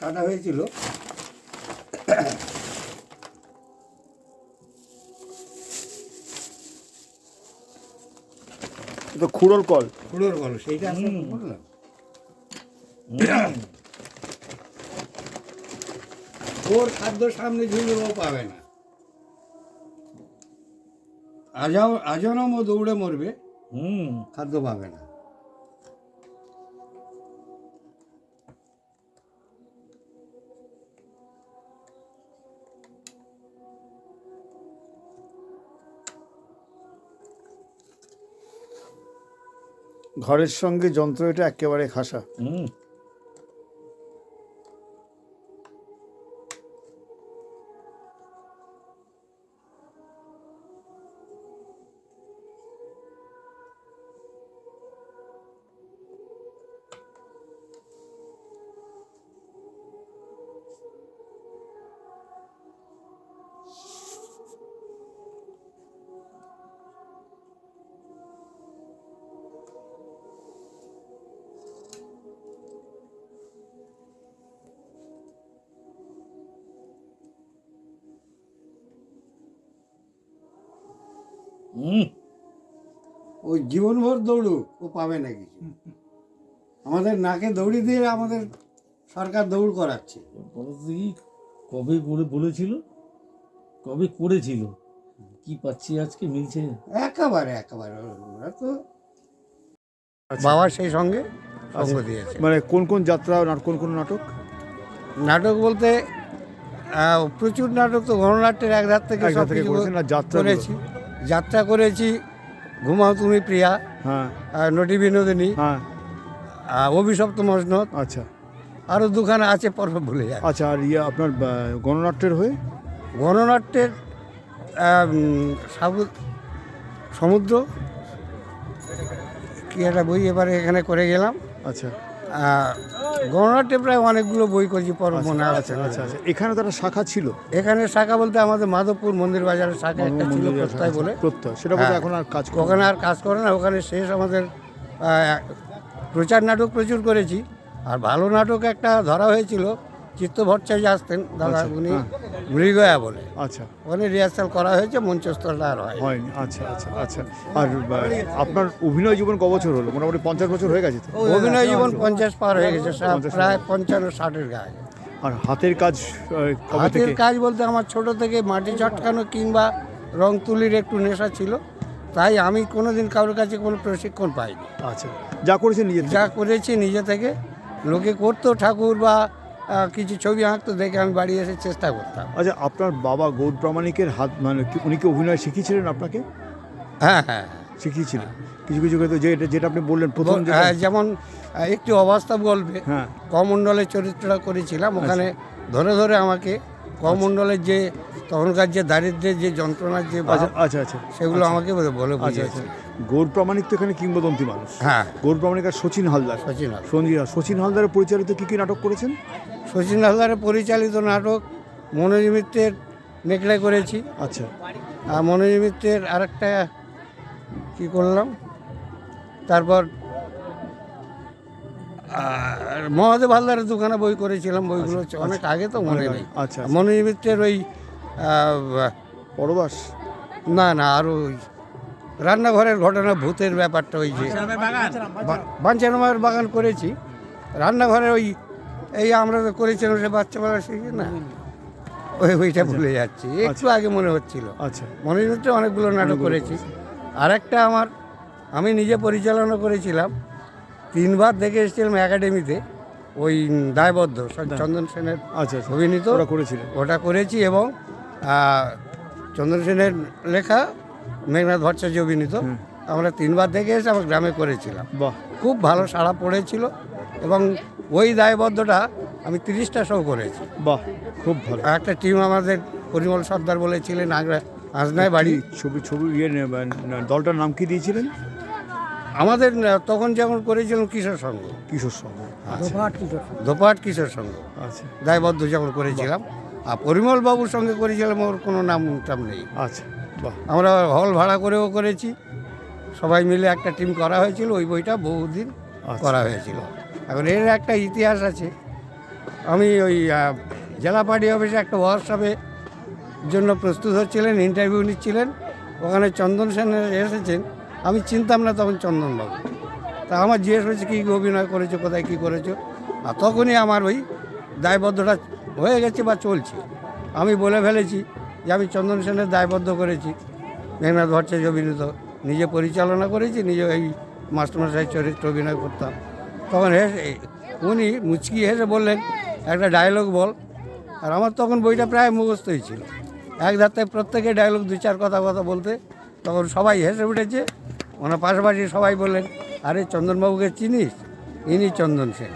কাটা হয়েছিল। তো খুড়োর কল। কুড়োর কল সেইটা আসলে বললাম। ওর খাদ্য সামনে ঝুলে ও পাবে না। আজাও আজনম ও দৌড়ে মরবে। হুম। খাদ্য পাবে না। ঘরের সঙ্গে যন্ত্র এটা একেবারে খাসা। ওই জীবনভর দৌড়ুক ও পাবে না কিছু। আমাদের নাকে দৌড়ি দিয়ে আমাদের সরকার দৌড় করাচ্ছে। কবে করে বলেছিল? কবে করেছিল? কি পাচ্ছি আজকে মিলছে? একেবারে একেবারে। ওরা তো বাবা সেই সঙ্গে সঙ্গ দিয়েছে। মানে কোন কোন যাত্রা না- কোন কোন নাটক? নাটক বলতে প্রচুর নাটক তো গণনাট্যের এক ধার থেকে সব থেকে কিছু করেছেন, আর যাত্রাগুলো? করেছি। যাত্রা করেছি ঘুমাও তুমি প্রিয়া হ্যাঁ। নটি বিনোদিনী হ্যাঁ। অভিশপ্ত মসনদ আচ্ছা। আরও দুখানা আছে পর ভুলে যায়। আচ্ছা আর ইয়ে আপনার গণনাট্যের হয়ে? গণনাট্যের সমুদ্র কি একটা বই এবারে এখানে করে গেলাম। আচ্ছা। গণনাট্যে প্রায় অনেকগুলো বই করেছি পর মনে আছে। আচ্ছা আচ্ছা আচ্ছা। এখানে তারা শাখা ছিল? এখানে শাখা বলতে আমাদের মাধবপুর মন্দির বাজারের শাখা একটা ছিল প্রত্যয় বলে। প্রত্যয়। সেটা বলতে হ্যাঁ। এখন আর কাজ করে ওখানে আর কাজ করে না ওখানে শেষ আমাদের প্রচার নাটক প্রচুর করেছি। আর ভালো নাটক একটা ধরা হয়েছিল চিত্ত ভট্টাচার্য আসতেন দাদা আচ্ছা, উনি হ্যাঁ। মৃগয়া বলে। আচ্ছা। ওখানে রিহার্সাল করা হয়েছে মঞ্চস্থলটা আর হয় হয়নি আচ্ছা আচ্ছা আচ্ছা। আর আপনার অভিনয় জীবন ক বছর হলো? মোটামুটি পঞ্চাশ বছর হয়ে গেছে অভিনয় জীবন পঞ্চাশ পার হয়ে গেছে প্রায় পঞ্চান্ন ষাটের গায়ে। আর হাতের কাজ হাতের কাজ বলতে আমার ছোট থেকে মাটি চটকানো কিংবা রং তুলির একটু নেশা ছিল তাই আমি কোনোদিন কারোর কাছে কোনো প্রশিক্ষণ পাইনি। আচ্ছা যা করেছেন নিজের থেকে? যা করেছি নিজে থেকে লোকে করতো ঠাকুর বা কিছু ছবি আঁকতো দেখে আমি বাড়ি এসে চেষ্টা করতাম। আচ্ছা আপনার বাবা গৌর প্রামাণিকের হাত মানে উনি কি অভিনয় শিখিয়েছিলেন আপনাকে? হ্যাঁ হ্যাঁ শিখিয়েছিলেন? কিছু কিছু ক্ষেত্রে যে যেটা আপনি বললেন প্রথম হ্যাঁ, যেমন একটি অবাস্তব গল্পে হ্যাঁ। কমণ্ডলের চরিত্রটা করেছিলাম। ওখানে ধরে ধরে আমাকে কমণ্ডলের যে তখনকার যে দারিদ্রের যে যন্ত্রণার যে আচ্ছা আচ্ছা আচ্ছা। সেগুলো আমাকে বলে বলে আচ্ছা আচ্ছা। গৌর প্রামাণিক তো এখানে কিংবদন্তি মানুষ। হ্যাঁ। গৌর প্রামাণিক আর সচিন হালদার। সচিন। সঞ্জয় সচিন হালদারের পরিচালিত কি কি নাটক করেছেন? শচীন হালদারের পরিচালিত নাটক মনোজ মিত্রের নেকড়ে করেছি। আচ্ছা। আর মনোজ মিত্রের আরেকটা কি করলাম? তারপর আর মহাদেব হালদারের দোকানে বই করেছিলাম বইগুলো অনেক আগে তো মনে নেই। আচ্ছা। মনোজ মিত্রের ওই পরবাস? না না আরও ওই রান্নাঘরের ঘটনা ভূতের ব্যাপারটা ওই যে বাঞ্ছানামার বাগান? করেছি। রান্নাঘরে ওই এই আমরা তো করেছিলাম সে বাচ্চা বেলা শিখি না? ওই ওইটা ভুলে যাচ্ছি। একটু আগে মনে হচ্ছিল। আচ্ছা। মনে হচ্ছে অনেকগুলো নাটক করেছি। আর একটা আমার আমি নিজে পরিচালনা করেছিলাম। তিনবার দেখে এসেছিলাম একাডেমিতে। ওই দায়বদ্ধ চন্দন সেনের আচ্ছা আচ্ছা। অভিনীত। ওরা করেছিলেন। ওটা করেছি এবং চন্দন সেনের লেখা মেঘনাথ ভট্টাচার্য অভিনীত। আমরা তিনবার দেখে এসে আমার গ্রামে করেছিলাম। বাহ। খুব ভালো সাড়া পড়েছিল এবং ওই দায়বদ্ধটা আমি তিরিশটা শো করেছি। বাহ খুব ভালো। একটা টিম আমাদের পরিমল সর্দার বলেছিলেন আগ্রা আজনায় বাড়ি। ছবি ছবি ইয়ে দলটার নাম কি দিয়েছিলেন? আমাদের তখন যেমন করেছিলাম কিশোর সংঘ। কিশোর সঙ্গ ধোপাট কিশোর সংঘ। আচ্ছা। দায়বদ্ধ যখন করেছিলাম। আর পরিমল বাবুর সঙ্গে করেছিলাম ওর কোনো নাম টাম নেই। আচ্ছা বাহ। আমরা হল ভাড়া করেও করেছি। সবাই মিলে একটা টিম করা হয়েছিল ওই বইটা বহুদিন আচ্ছা। করা হয়েছিল। এখন এর একটা ইতিহাস আছে। আমি ওই জেলা পার্টি অফিসে একটা ওয়ার্কশপে জন্য প্রস্তুত হচ্ছিলেন ইন্টারভিউ নিচ্ছিলেন। ওখানে চন্দন সেন এসেছেন। আমি চিনতাম না তখন চন্দনবাবু তা আমার জিজ্ঞেস হয়েছে, কী অভিনয় করেছ? কোথায় কী করেছ? আর তখনই আমার ওই দায়বদ্ধটা হয়ে গেছে বা চলছে। আমি বলে ফেলেছি যে আমি চন্দন সেনের দায়বদ্ধ করেছি। মেঘনাথ ভট্টাচার্য অভিনীত নিজে পরিচালনা করেছি, নিজে এই মাস্টারমশাই চরিত্র অভিনয় করতাম। তখন হেসে উনি মুচকি হেসে বললেন একটা ডায়লগ বল। আর আমার তখন বইটা প্রায় মুখস্থই ছিল। এক ধাতে প্রত্যেকে ডায়লগ দু চার কথা কথা বলতে তখন সবাই হেসে উঠেছে। ওনার পাশাপাশি সবাই বললেন আরে চন্দনবাবুকে চিনিস? ইনি চন্দন সেন।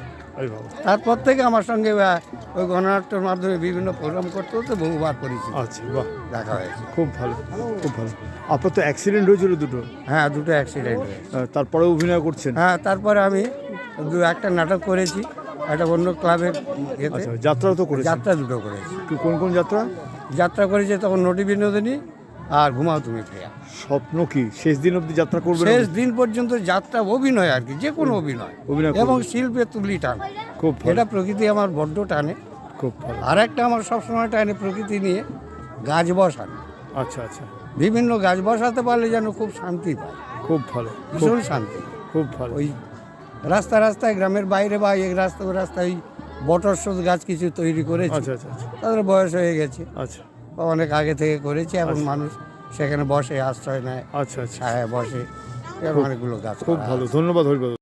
তারপর থেকে আমার সঙ্গে ওই গণনাট্যের মাধ্যমে বিভিন্ন প্রোগ্রাম করতে হতে বহুবার করেছি আচ্ছা বাহ। দেখা হয়েছে। খুব ভালো খুব ভালো। আপনার তো অ্যাক্সিডেন্ট হয়েছিল দুটো। হ্যাঁ দুটো অ্যাক্সিডেন্ট তারপরে অভিনয় করছেন। হ্যাঁ তারপরে আমি দু একটা নাটক করেছি একটা অন্য ক্লাবের এতে আচ্ছা যাত্রাও তো করেছেন। যাত্রা দুটো করেছি। কোন কোন যাত্রা? যাত্রা করেছে তখন নটি বিনোদিনী আর ঘুমাও তুমি প্রিয়া স্বপ্ন কি? শেষ দিন অবধি যাত্রা করবেন শেষ দিন পর্যন্ত যাত্রা অভিনয় আর কি যে কোনো অভিনয়। অভিনয় এবং। শিল্পের তুলি টান। খুব এটা প্রকৃতি আমার বড্ড টানে। খুব ভালো। আর একটা আমার সবসময় টানে প্রকৃতি নিয়ে গাছ বসানো। আচ্ছা আচ্ছা। বিভিন্ন গাছ বসাতে পারলে যেন খুব শান্তি পায়। খুব ভালো। ভীষণ শান্তি। খুব ভালো। ওই রাস্তা রাস্তায় গ্রামের বাইরে বা এক রাস্তা রাস্তায় ওই বটরসদ গাছ কিছু তৈরি করেছে। আচ্ছা আচ্ছা আচ্ছা। তাদের বয়স হয়ে গেছে। আচ্ছা। অনেক আগে থেকে করেছে এখন মানুষ সেখানে বসে আশ্রয় নেয় আচ্ছা আচ্ছা। ছায়া বসে এরকম অনেকগুলো গাছ খুব করা ভালো। ধন্যবাদ